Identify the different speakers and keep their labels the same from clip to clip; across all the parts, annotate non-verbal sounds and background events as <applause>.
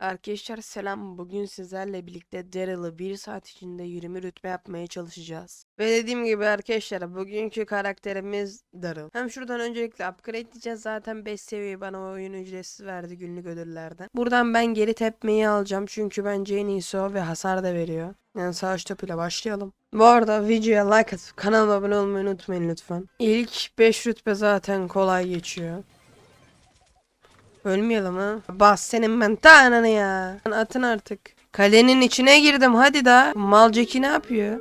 Speaker 1: Arkadaşlar selam. Bugün sizlerle birlikte Daryl'ı 1 saat içinde 20 rütbe yapmaya çalışacağız. Ve dediğim gibi arkadaşlar bugünkü karakterimiz Daryl. Hem şuradan öncelikle upgrade diyeceğiz. Zaten 5 seviye bana oyun ücretsiz verdi günlük ödüllerden. Buradan ben geri tepmeyi alacağım. Çünkü bence en iyisi o ve hasar da veriyor. Yani savaş topuyla başlayalım. Bu arada videoya like atıp kanalıma abone olmayı unutmayın lütfen. İlk 5 rütbe zaten kolay geçiyor. Ölmeyelim ha. Bas senin ben tanrını ya. Atın artık. Kalenin içine girdim hadi da. Mal Jackie ne yapıyor?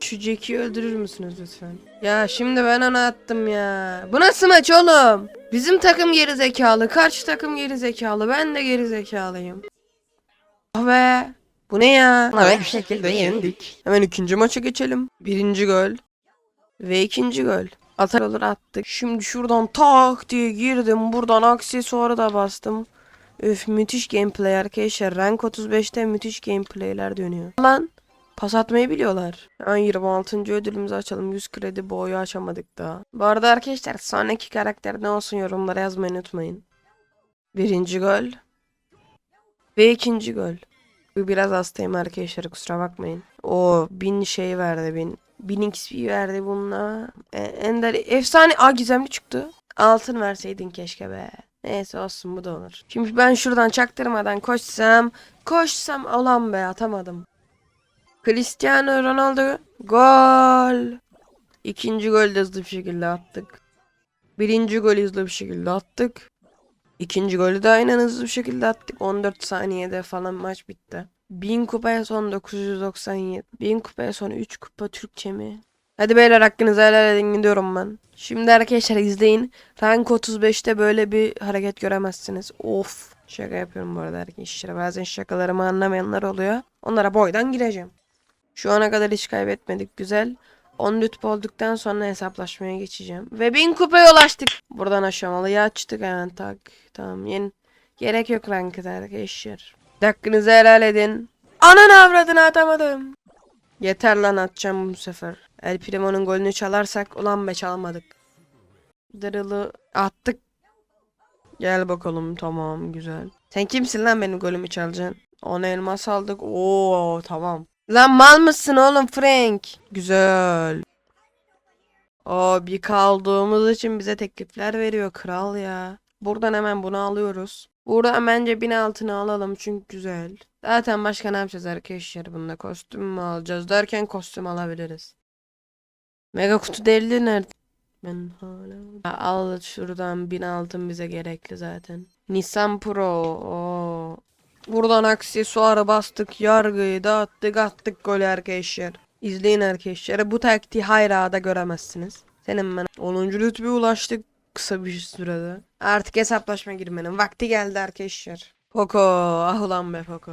Speaker 1: Şu Jackie'yi öldürür müsünüz lütfen? Ya şimdi ben onu attım ya. Bu nasıl maç oğlum? Bizim takım geri zekalı. Karşı takım geri zekalı. Ben de geri zekalıyım. Ah be. Bu ne ya? Evet bir şekilde yendik. Hemen ikinci maça geçelim. Birinci gol. Ve ikinci gol. Atar olur attık. Şimdi şuradan tak diye girdim. Buradan aksesuarı da bastım. Öf müthiş gameplay arkadaşlar. Rank 35'te müthiş gameplayler dönüyor. Lan pas atmayı biliyorlar. An 26. ödülümüzü açalım. 100 kredi boyu açamadık daha. Bu arada arkadaşlar sonraki karakter ne olsun yorumlara yazmayı unutmayın. Birinci gol. Ve ikinci gol. Bu Biraz hastayım arkadaşlar kusura bakmayın. O bin şey verdi bin. 1000 XP verdi bununla. E, Ender efsane a gizemli çıktı. Altın verseydin keşke be. Neyse olsun bu da olur. Şimdi ben şuradan çaktırmadan koşsam. Koşsam olan be atamadım. Cristiano Ronaldo gol. İkinci golü de hızlı bir şekilde attık. Birinci golü hızlı bir şekilde attık. İkinci golü de aynen hızlı bir şekilde attık. 14 saniyede falan maç bitti. 1000 kupaya son 997. 1000 kupaya son 3 kupa Türkçe mi? Hadi beyler hakkınızı helal edin gidiyorum ben. Şimdi arkadaşlar izleyin. Rank 35'te böyle bir hareket göremezsiniz. Of. Şaka yapıyorum bu arada arkadaşlar. Bazen şakalarımı anlamayanlar oluyor. Onlara boydan gireceğim. Şu ana kadar hiç kaybetmedik. Güzel. 10 lütf olduktan sonra hesaplaşmaya geçeceğim. Ve 1000 kupaya ulaştık. Buradan aşamalıyı açtık hemen tak. Tamam yeni. Gerek yok ranked arkadaşlar. Hakkınızı helal edin. Ananı avradını atamadım. Yeter lan atacağım bu sefer. El Primo'nun golünü çalarsak ulan be çalmadık. Daryl'ı attık. Gel bakalım tamam güzel. Sen kimsin lan benim golümü çalacaksın? Ona elmas aldık. Oo tamam. Lan mal mısın oğlum Frank? Güzel. O bir kaldığımız için bize teklifler veriyor kral ya. Buradan hemen bunu alıyoruz. Buradan bence bin altını alalım çünkü güzel. Zaten başka ne yapacağız arkadaşlar bunda kostüm mü alacağız derken kostüm alabiliriz. Mega kutu deli nerede? Ben hala... Ya Al şuradan bin altın bize gerekli zaten. Nissan Pro. Oo. Buradan aksesuarı bastık. Yargıyı dağıttık attık golü arkadaşlar. İzleyin arkadaşlar. Bu taktiği hayra da göremezsiniz. Senin ben 10. rütbe ulaştık kısa bir sürede. Artık hesaplaşma girmenin vakti geldi arkadaşlar. Poco. Ah ulan be Poco.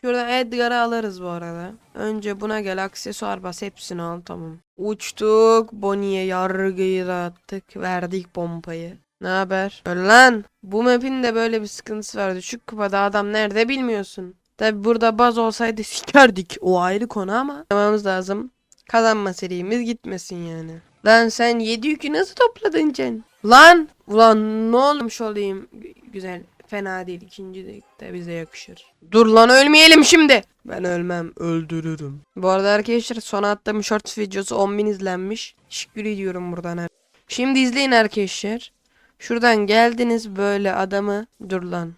Speaker 1: Şuradan Edgar'ı alırız bu arada. Önce buna gel aksesuar bas hepsini al tamam. Uçtuk. Bonnie'ye yargıyı dağıttık. Verdik pompayı. Ne haber? Lan. Bu map'in de böyle bir sıkıntısı var. Düşük kupada adam nerede bilmiyorsun. Tabi burada baz olsaydı sikerdik. O ayrı konu ama. Yapmamız lazım. Kazanma serimiz gitmesin yani. Lan sen 7 yükü nasıl topladın Cen? Lan! Ulan ne olmuş olayım. Gü- Güzel. Fena değil. İkinci de, bize yakışır. Dur lan ölmeyelim şimdi. Ben ölmem. Öldürürüm. Bu arada arkadaşlar son attığım shorts videosu 10.000 izlenmiş. Teşekkür ediyorum buradan. Şimdi izleyin arkadaşlar. Şuradan geldiniz böyle adamı. Dur lan.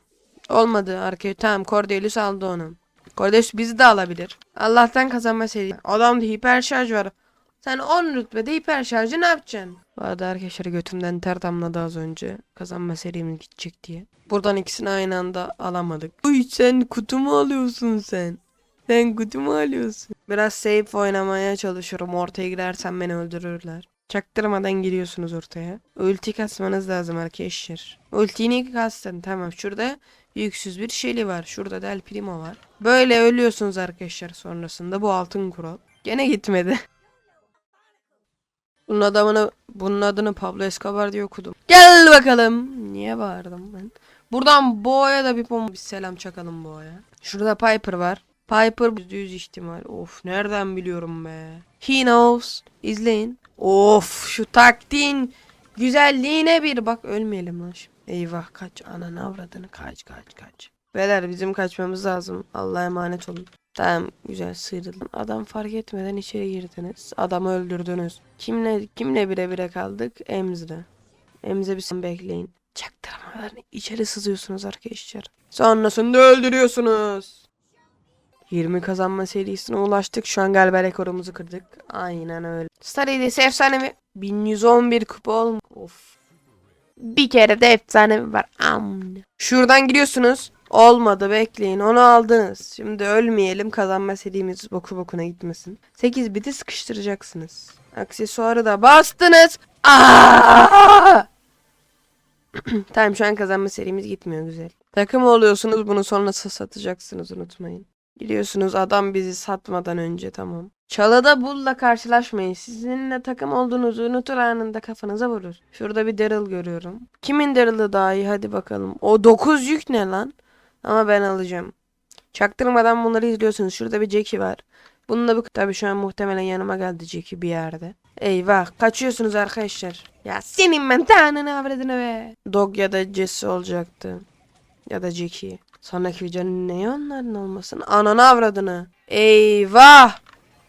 Speaker 1: Olmadı arkadaşlar. Tamam Cordelius aldı onu. Cordelius bizi de alabilir. Allah'tan kazanma seri. Adamda hiper şarj var. Sen 10 rütbede hiper şarjı ne yapacaksın? Bu arada arkadaşlar götümden ter damladı az önce. Kazanma serimiz gidecek diye. Buradan ikisini aynı anda alamadık. Uy sen kutu mu alıyorsun sen? Sen kutu mu alıyorsun? Biraz safe oynamaya çalışıyorum. Ortaya girersem beni öldürürler. Çaktırmadan giriyorsunuz ortaya. Ulti kasmanız lazım arkadaşlar. Ultini kastın tamam. Şurada yüksüz bir şeyli var. Şurada Del Primo var. Böyle ölüyorsunuz arkadaşlar sonrasında. Bu altın kural. Gene gitmedi. <laughs> Bunun adamını, bunun adını Pablo Escobar diye okudum. Gel bakalım. Niye bağırdım ben? Buradan Boğa'ya da bir bomba bir selam çakalım Boğa'ya. Şurada Piper var. Piper %100 ihtimal. Of nereden biliyorum be. He knows. İzleyin. Of şu taktiğin güzelliğine bir bak ölmeyelim lan şimdi. Eyvah kaç ananı avradını kaç kaç kaç. Beyler bizim kaçmamız lazım. Allah'a emanet olun. Tamam güzel sıyrıldım. Adam fark etmeden içeri girdiniz. Adamı öldürdünüz. Kimle kimle bire bire kaldık? Emz'le. Emz'e bir sen bekleyin. Çaktırmadan içeri sızıyorsunuz arkadaşlar. Sonrasında öldürüyorsunuz. 20 kazanma serisine ulaştık. Şu an galiba rekorumuzu kırdık. Aynen öyle. Star hediyesi efsane mi? 1111 kupa olmuş. Of. Bir kere de efsane var? Amına. Şuradan giriyorsunuz. Olmadı bekleyin onu aldınız. Şimdi ölmeyelim kazanma serimiz boku bokuna gitmesin. 8 biti sıkıştıracaksınız. Aksesuarı da bastınız. Aa! <clears throat> tamam şu an kazanma serimiz gitmiyor güzel. Takım oluyorsunuz bunu sonra satacaksınız unutmayın. Biliyorsunuz adam bizi satmadan önce tamam. Çalıda bulla karşılaşmayın. Sizinle takım olduğunuzu unutur anında kafanıza vurur. Şurada bir Daryl görüyorum. Kimin Daryl'ı daha iyi hadi bakalım. O 9 yük ne lan? Ama ben alacağım. Çaktırmadan bunları izliyorsunuz. Şurada bir Jackie var. Bununla bu tabii şu an muhtemelen yanıma geldi Jackie bir yerde. Eyvah kaçıyorsunuz arkadaşlar. Ya senin ben tanrını avradını be. Dog ya da Jesse olacaktı. Ya da Jackie. Sonraki videonun ne onların olmasın? Ananı avradını. Eyvah.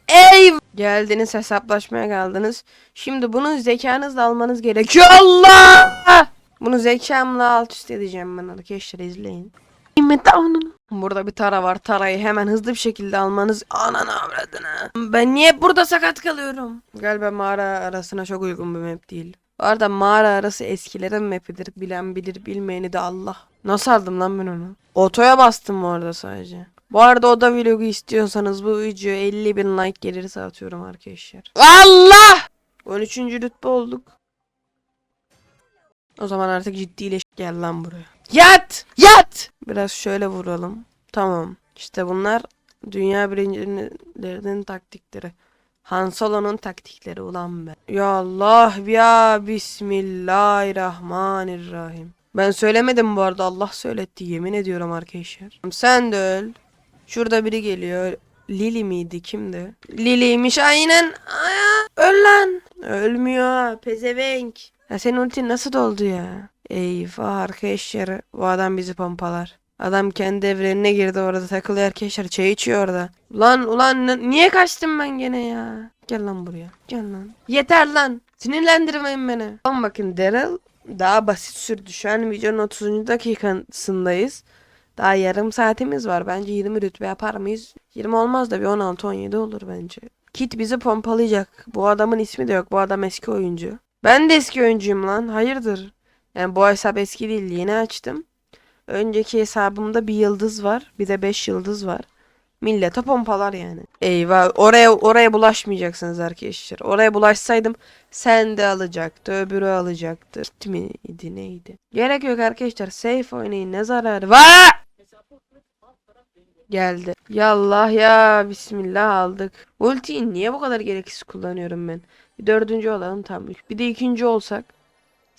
Speaker 1: Eyvah. Geldiniz hesaplaşmaya kaldınız. Şimdi bunu zekanızla almanız gerekiyor. Allah! Bunu zekamla alt üst edeceğim ben arkadaşlar izleyin. Burada bir tara var. Tarayı hemen hızlı bir şekilde almanız. Ananı avradını. Ben niye burada sakat kalıyorum? Galiba mağara arasına çok uygun bir map değil. Bu arada mağara arası eskilerin mapidir. Bilen bilir bilmeyeni de Allah. Nasıl aldım lan ben onu? Otoya bastım bu arada sadece. Bu arada oda vlogu istiyorsanız bu videoya 50 bin like gelirse atıyorum arkadaşlar. Allah! 13. rütbe olduk. O zaman artık ciddileş. Gel lan buraya. Yat! Yat! Biraz şöyle vuralım. Tamam. İşte bunlar dünya birincilerinin taktikleri. Han Solo'nun taktikleri ulan be. Ya Allah ya Bismillahirrahmanirrahim. Ben söylemedim bu arada Allah söyletti yemin ediyorum arkadaşlar. Sen de öl. Şurada biri geliyor. Lili miydi kimdi? Lili'ymiş aynen. Aya, öl lan. Ölmüyor pezevenk. Ya senin ultin nasıl doldu ya? Eyvah arkadaşlar. Bu adam bizi pompalar. Adam kendi evrenine girdi orada takılıyor arkadaşlar. Çay içiyor orada. Ulan ulan niye kaçtım ben gene ya? Gel lan buraya. Gel lan. Yeter lan. Sinirlendirmeyin beni. Ama bakın Daryl daha basit sürdü. Şu an videonun 30. dakikasındayız. Daha yarım saatimiz var. Bence 20 rütbe yapar mıyız? 20 olmaz da bir 16-17 olur bence. Kit bizi pompalayacak. Bu adamın ismi de yok. Bu adam eski oyuncu. Ben de eski oyuncuyum lan. Hayırdır? Yani bu hesap eski değil. Yeni açtım. Önceki hesabımda bir yıldız var. Bir de 5 yıldız var. Millete pompalar yani. Eyvah. Oraya oraya bulaşmayacaksınız arkadaşlar. Oraya bulaşsaydım sen de alacaktı. Öbürü alacaktı. Kit miydi neydi? Gerek yok arkadaşlar. Safe oynayın. Ne zararı var? Geldi. Yallah ya. Bismillah aldık. Ultiyi niye bu kadar gereksiz kullanıyorum ben? Bir dördüncü olalım tam. Bir de ikinci olsak.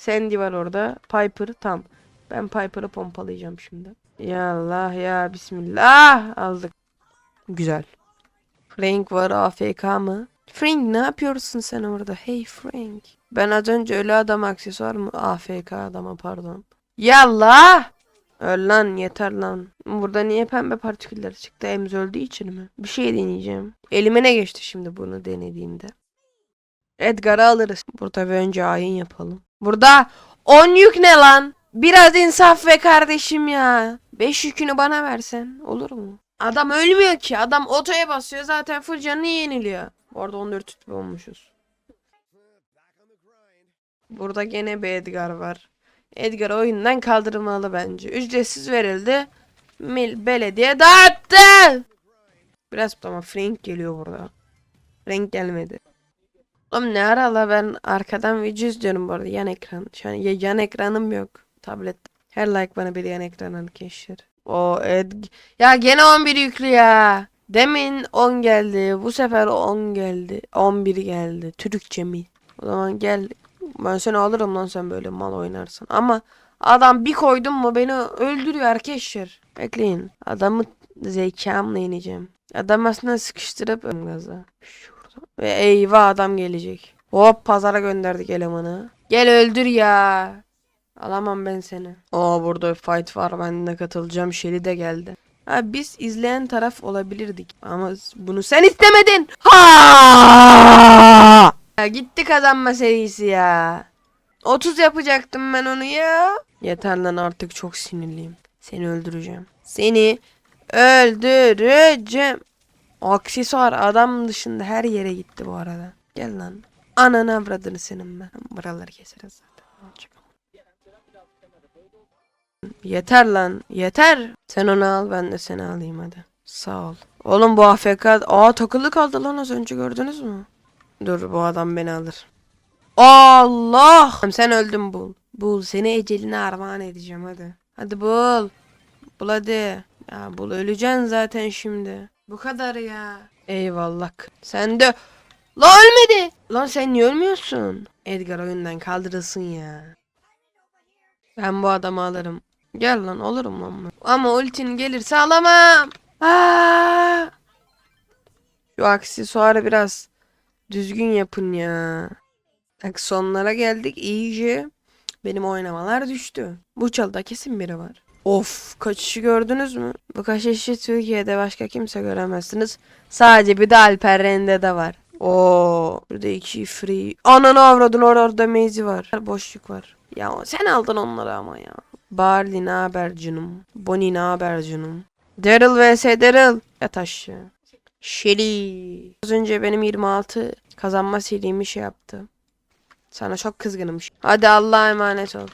Speaker 1: Sandy var orada. Piper tam. Ben Piper'ı pompalayacağım şimdi. Ya Allah ya Bismillah aldık. Güzel. Frank var AFK mı? Frank ne yapıyorsun sen orada? Hey Frank. Ben az önce ölü adam aksesuar mı? AFK adama pardon. Yallah. Öl lan yeter lan. Burada niye pembe partiküller çıktı? Emz öldüğü için mi? Bir şey deneyeceğim. Elime ne geçti şimdi bunu denediğimde? Edgar'ı alırız. Burada bir önce ayin yapalım. Burada 10 yük ne lan? Biraz insaf ve kardeşim ya. 5 yükünü bana versen olur mu? Adam ölmüyor ki. Adam otoya basıyor zaten full canını yeniliyor. Bu arada 14 rütbe olmuşuz. Burada gene bir Edgar var. Edgar oyundan kaldırılmalı bence. Ücretsiz verildi. Mil belediye dağıttı. Biraz ama Frank geliyor burada. Frank gelmedi. Oğlum ne ara la ben arkadan video izliyorum bu arada yan ekran. Şu an ya- yan ekranım yok. Tablet. Her like bana bir yan ekran arkadaşlar. O Ed... Ya gene 11 yüklü ya. Demin 10 geldi. Bu sefer 10 geldi. 11 geldi. Türkçe mi? O zaman gel. Ben seni alırım lan sen böyle mal oynarsın. Ama adam bir koydum mu beni öldürüyor arkadaşlar. Bekleyin. Adamı zekamla ineceğim. Adam aslında sıkıştırıp gaza. Ve eyvah adam gelecek. Hop pazara gönderdik elemanı. Gel öldür ya. Alamam ben seni. Aa burada fight var. Ben de katılacağım. Şeli de geldi. Ha biz izleyen taraf olabilirdik. Ama bunu sen istemedin. Ha! Ya gitti kazanma serisi ya. 30 yapacaktım ben onu ya. Yeter lan artık çok sinirliyim. Seni öldüreceğim. Seni öldüreceğim. Aksesuar adam dışında her yere gitti bu arada. Gel lan. Ananı avradını senin ben. Buraları keseriz zaten. Olacak? Yeter lan. Yeter. Sen onu al ben de seni alayım hadi. Sağ ol. Oğlum bu AFK... Aa takılı kaldı lan az önce gördünüz mü? Dur bu adam beni alır. Allah! Sen öldün bul. Bul seni eceline armağan edeceğim hadi. Hadi bul. Bul hadi. Ya bul öleceksin zaten şimdi. Bu kadar ya. Eyvallah. Sen de... Lan ölmedi. Lan sen niye ölmüyorsun? Edgar oyundan kaldırılsın ya. Ben bu adamı alırım. Gel lan olurum ben. Ama ultin gelirse alamam. Aa! Şu aksesuarı biraz düzgün yapın ya. Bak sonlara geldik iyice. Benim oynamalar düştü. Bu çalıda kesin biri var. Of kaçışı gördünüz mü? Bu kaçışı Türkiye'de başka kimse göremezsiniz. Sadece bir de Alper Rende'de var. Oo, burada iki free. Ananı avradın or orada mezi var. Boşluk var. Ya sen aldın onları ama ya. Barley ne haber canım? Bonnie ne haber canım? Daryl vs Daryl. Yat aşağı. Shelly. Az önce benim 26 kazanma serimi şey yaptı. Sana çok kızgınım. Hadi Allah'a emanet ol.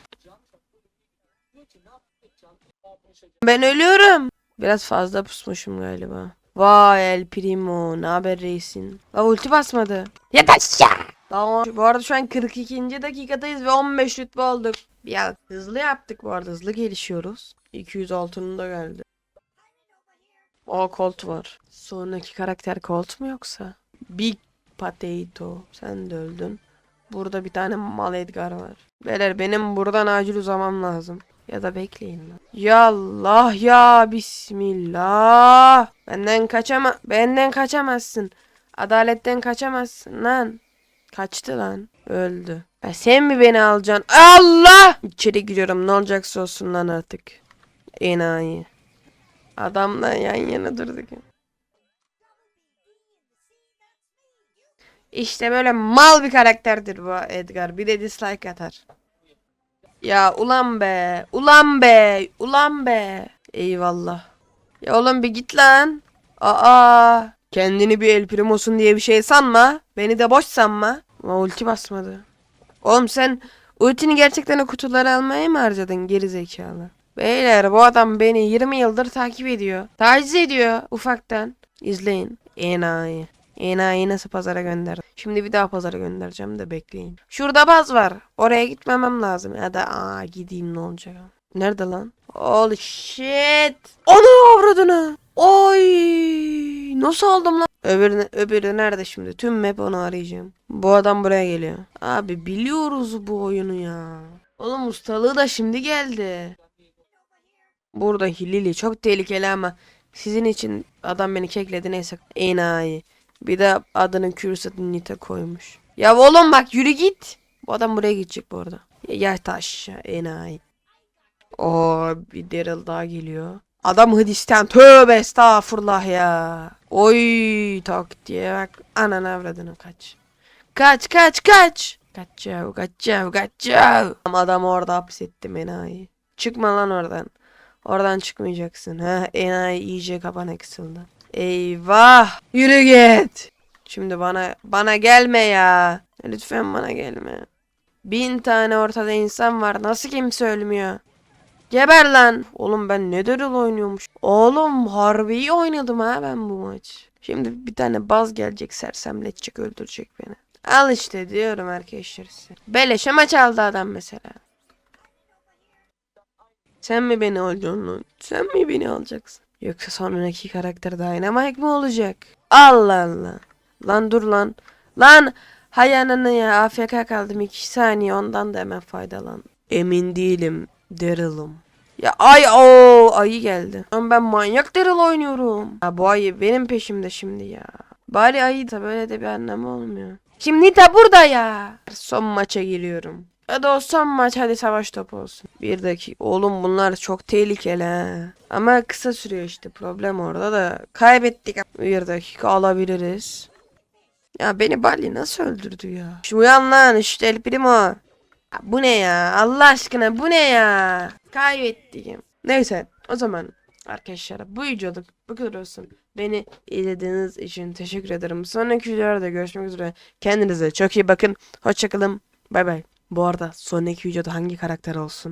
Speaker 1: Ben ölüyorum. Biraz fazla pusmuşum galiba. Vay El Primo. Ne haber reisin? La ulti basmadı. Yat aşağı. Tamam. Bu arada şu an 42. dakikadayız ve 15 rütbe olduk. Ya hızlı yaptık bu arada. Hızlı gelişiyoruz. 206'nın da geldi. O Colt var. Sonraki karakter Colt mu yoksa? Big Potato. Sen de öldün. Burada bir tane mal Edgar var. Beyler benim buradan acil uzamam lazım. Ya da bekleyin lan. Ya Allah ya Bismillah. Benden kaçama benden kaçamazsın. Adaletten kaçamazsın lan. Kaçtı lan. Öldü. Ya sen mi beni alacaksın? Allah! İçeri giriyorum. Ne olacaksa olsun lan artık. Enayi. Adamla yan yana durduk. İşte böyle mal bir karakterdir bu Edgar. Bir de dislike atar. Ya ulan be. Ulan be. Ulan be. Eyvallah. Ya oğlum bir git lan. Aa. Kendini bir el primosun diye bir şey sanma. Beni de boş sanma. Ama ulti basmadı. Oğlum sen ultini gerçekten o kutuları almaya mı harcadın geri zekalı? Beyler bu adam beni 20 yıldır takip ediyor. Taciz ediyor ufaktan. İzleyin. Enayi. Enayi nasıl pazara gönder. Şimdi bir daha pazara göndereceğim de bekleyin. Şurada baz var. Oraya gitmemem lazım. Ya da aa gideyim ne olacak. Nerede lan? Holy shit. Onu avradını. Oy. Nasıl aldım lan? Öbürü, öbürü nerede şimdi? Tüm map onu arayacağım. Bu adam buraya geliyor. Abi biliyoruz bu oyunu ya. Oğlum ustalığı da şimdi geldi. Burada Hilili çok tehlikeli ama sizin için adam beni kekledi neyse enayi. Bir de adının Kürsat'ın Nita koymuş. Ya oğlum bak yürü git. Bu adam buraya gidecek bu arada. Ya, taş enayi. Oo bir Daryl daha geliyor. Adam Hristiyan tövbe estağfurullah ya. Oy tak diye bak ananı avradını kaç. Kaç kaç kaç. Kaçav kaçav kaçav. Adam orada hapsettim enayi. Çıkma lan oradan. Oradan çıkmayacaksın. Ha enayi iyice kapana kısıldı. Eyvah. Yürü git. Şimdi bana bana gelme ya. Lütfen bana gelme. Bin tane ortada insan var. Nasıl kimse ölmüyor? Geber lan. Oğlum ben ne Daryl oynuyormuş. Oğlum harbi iyi oynadım ha ben bu maç. Şimdi bir tane baz gelecek sersemletecek öldürecek beni. Al işte diyorum arkadaşlar size. Beleşe maç aldı adam mesela. Sen mi beni alacaksın lan? Sen mi beni alacaksın? Yoksa sonraki karakter Dynamite mi olacak? Allah Allah. Lan dur lan. Lan hay ananı ya AFK kaldım 2 saniye ondan da hemen faydalan. Emin değilim. Daryl'ım. Ya ay o ayı geldi. Ama ben manyak Daryl oynuyorum. Ya bu ayı benim peşimde şimdi ya. Bari ayı da böyle de bir anlamı olmuyor. Şimdi Nita burada ya. Son maça geliyorum. Ya da o son maç hadi savaş topu olsun. Bir dakika. Oğlum bunlar çok tehlikeli ha. Ama kısa sürüyor işte. Problem orada da. Kaybettik. Bir dakika alabiliriz. Ya beni Bali nasıl öldürdü ya? Şu uyan lan işte El Primo. Ya bu ne ya? Allah aşkına bu ne ya? Kaybettik. Neyse o zaman arkadaşlar bu videoluk bu kadar olsun. Beni izlediğiniz için teşekkür ederim. Sonraki videolarda görüşmek üzere. Kendinize çok iyi bakın. Hoşçakalın. Bay bay. Bu arada sonraki videoda hangi karakter olsun?